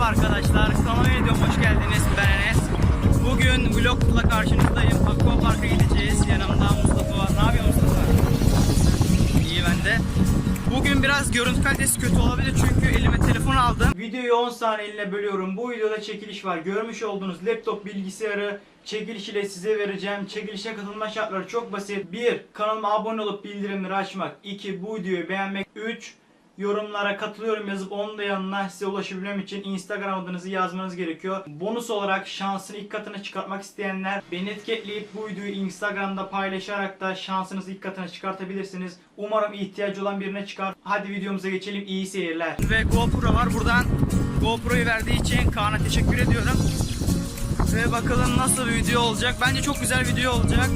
merhaba arkadaşlar. Kanalıma videoma hoş geldiniz. Ben Enes. Bugün vlogla karşınızdayım. Aqua Park'a gideceğiz. Yanımda Mustafa var. Ne yapıyor Mustafa? İyi ben de. Bugün biraz görüntü kalitesi kötü olabilir çünkü elime telefon aldım. Videoyu 10 saniyeliğine bölüyorum. Bu videoda çekiliş var. Görmüş olduğunuz laptop bilgisayarı çekiliş ile size vereceğim. Çekilişe katılma şartları çok basit. 1. Kanalıma abone olup bildirimleri açmak. 2. Bu videoyu beğenmek. 3 yorumlara katılıyorum yazıp onun da yanına size ulaşabilmem için Instagram adınızı yazmanız gerekiyor. Bonus olarak şansını ilk katına çıkartmak isteyenler beni etiketleyip bu videoyu Instagram'da paylaşarak da şansınızı ilk katına çıkartabilirsiniz. Umarım ihtiyacı olan birine çıkar. Hadi videomuza geçelim. İyi seyirler. Ve GoPro var. Buradan GoPro'yu verdiği için Kaan'a teşekkür ediyorum. Ve bakalım nasıl bir video olacak. Bence çok güzel video olacak.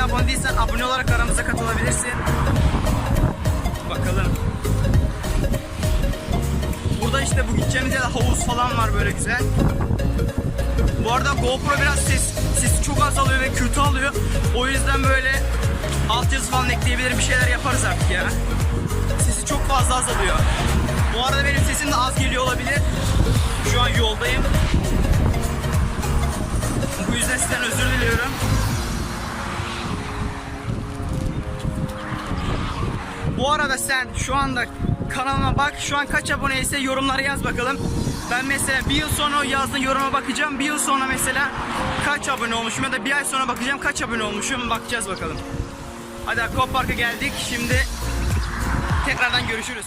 Hala abone değilsen abone olarak aramıza katılabilirsin. Bakalım. Burada işte bu gideceğimiz yerde havuz falan var böyle güzel. Bu arada GoPro biraz ses sesi çok az alıyor ve kötü alıyor. O yüzden böyle altyazı falan ekleyebilir bir şeyler yaparız artık ya. Sesi çok fazla azalıyor. Bu arada benim sesim de az geliyor olabilir. Şu an yoldayım. Bu yüzden sizden özür diliyorum. Bu arada sen şu anda kanalıma bak. Şu an kaç aboneyse yorumlara yaz bakalım. Ben mesela bir yıl sonra yazdığın yoruma bakacağım. Bir yıl sonra mesela kaç abone olmuşum ya da bir ay sonra bakacağım kaç abone olmuşum. Bakacağız bakalım. Hadi Akop Park'a geldik. Şimdi tekrardan görüşürüz.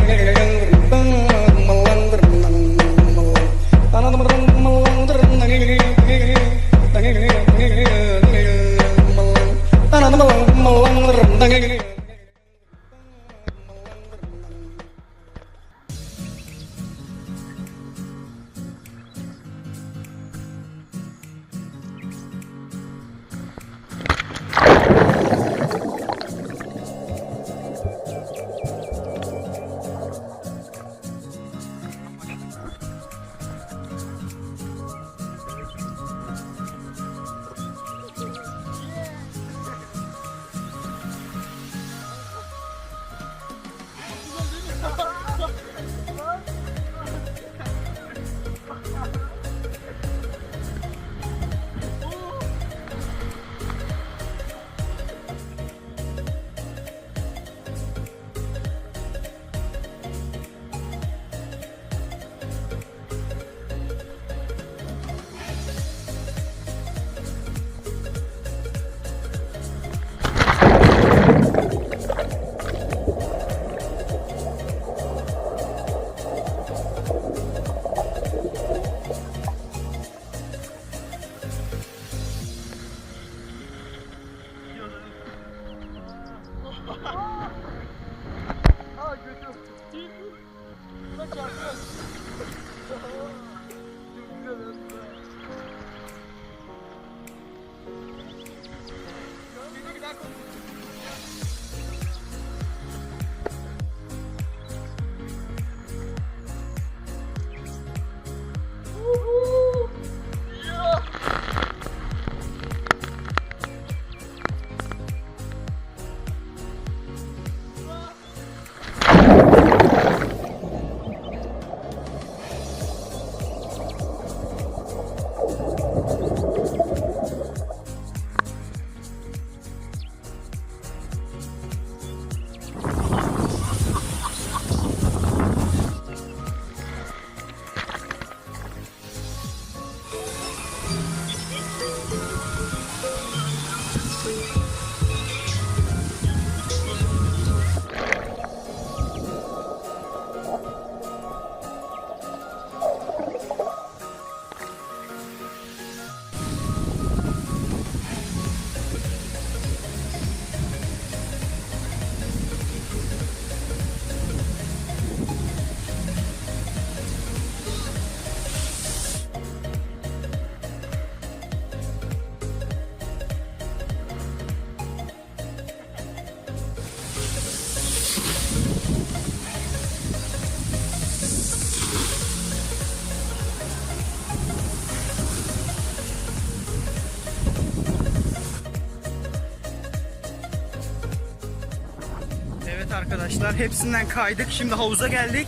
arkadaşlar. Hepsinden kaydık. Şimdi havuza geldik.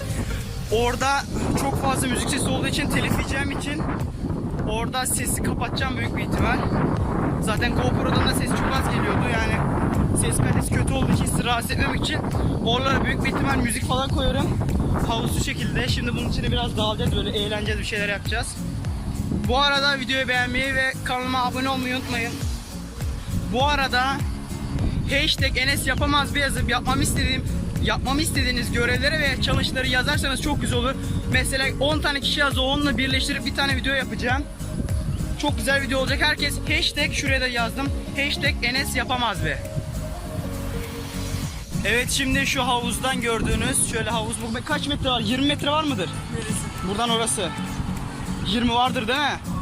Orada çok fazla müzik sesi olduğu için telif için orada sesi kapatacağım büyük bir ihtimal. Zaten GoPro'dan da ses çok az geliyordu yani ses kalitesi kötü olduğu için sizi rahatsız etmemek için oralara büyük bir ihtimal müzik falan koyarım. Havuzlu şekilde. Şimdi bunun içine biraz dağılacağız böyle eğleneceğiz bir şeyler yapacağız. Bu arada videoyu beğenmeyi ve kanalıma abone olmayı unutmayın. Bu arada hashtag Enes yapamaz bir yazıp yapmamı istediğim yapmamı istediğiniz görevleri ve challenge'ları yazarsanız çok güzel olur. Mesela 10 tane kişi yazdı onunla birleştirip bir tane video yapacağım. Çok güzel video olacak. Herkes hashtag şuraya da yazdım. Hashtag Enes yapamaz be. Evet şimdi şu havuzdan gördüğünüz şöyle havuz bu kaç metre var? 20 metre var mıdır? Buradan orası. 20 vardır değil mi?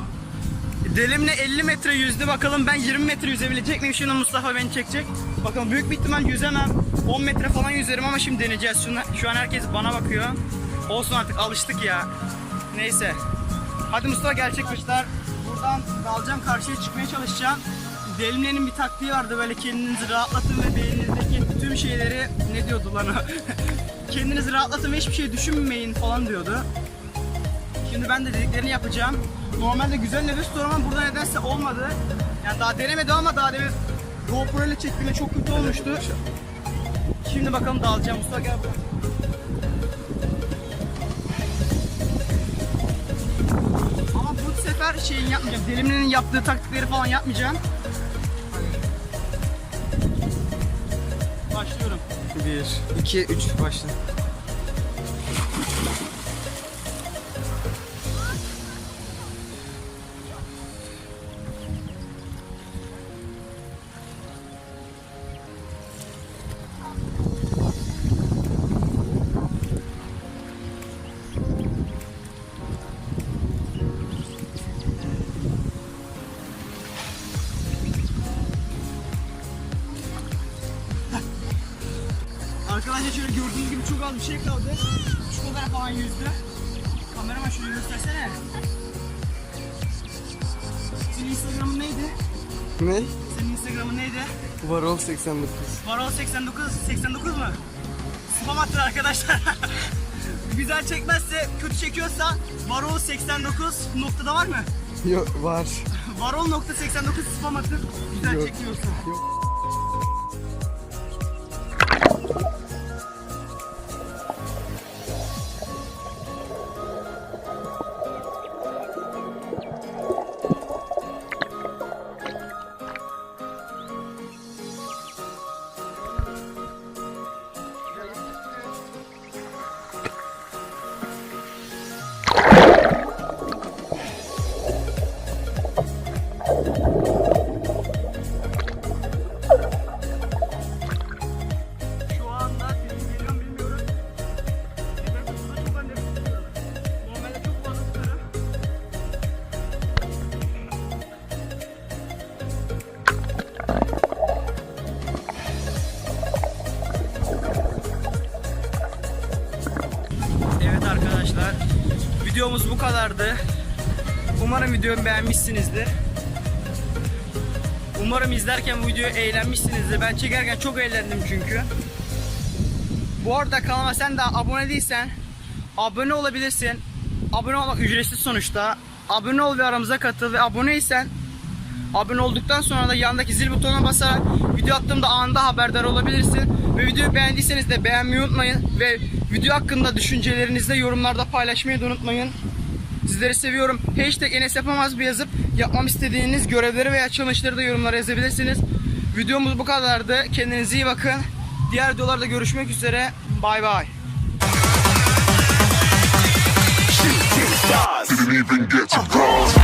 Delimle 50 metre yüzdü bakalım ben 20 metre yüzebilecek miyim? Şimdi Mustafa beni çekecek. Bakalım büyük bir ihtimal yüzemem. 10 metre falan yüzerim ama şimdi deneyeceğiz. Şuna, şu an herkes bana bakıyor. Olsun artık alıştık ya. Neyse. Hadi Mustafa gerçek kuşlar. Buradan dalacağım karşıya çıkmaya çalışacağım. Delimlerin bir taktiği vardı böyle kendinizi rahatlatın ve beyninizdeki tüm şeyleri ne diyordu lan o? kendinizi rahatlatın ve hiçbir şey düşünmeyin falan diyordu. Şimdi ben de dediklerini yapacağım. Normalde güzel nefes tutuyorum ama burada nedense olmadı. Yani daha denemedim ama daha demin GoPro ile çektiğimde çok kötü olmuştu. Şimdi bakalım dağılacağım. Mustafa gel buraya. Ama bu sefer şeyin yapmayacağım. Delimlerin yaptığı taktikleri falan yapmayacağım. Başlıyorum. 1, 2, 3 başla. Arkadaşlar şöyle gördüğünüz gibi çok az bir şey kaldı. Şu kadar falan yüzdü. Kameraman şunu göstersene. Senin Instagram'ın neydi? Ne? Senin Instagram'ın neydi? Varol 89. Varol 89, 89 mu? Spam attı arkadaşlar. Güzel çekmezse, kötü çekiyorsa Varol 89 noktada var mı? Yok var. Varol nokta 89 spam atın. Güzel Yok. çekiyorsa. Yok. Kadardı. Umarım videomu beğenmişsinizdir. Umarım izlerken bu videoyu eğlenmişsinizdir. Ben çekerken çok eğlendim çünkü. Bu arada kanalıma sen daha abone değilsen abone olabilirsin. Abone olmak ücretsiz sonuçta. Abone ol ve aramıza katıl ve aboneysen abone olduktan sonra da yandaki zil butonuna basarak video attığımda anında haberdar olabilirsin. Ve videoyu beğendiyseniz de beğenmeyi unutmayın ve video hakkında düşüncelerinizi de yorumlarda paylaşmayı da unutmayın. Sizleri seviyorum. Hashtag Enes Yapamaz bir yazıp yapmam istediğiniz görevleri veya challenge'ları da yorumlara yazabilirsiniz. Videomuz bu kadardı. Kendinize iyi bakın. Diğer videolarda görüşmek üzere. Bay bay. Didn't even get to cross.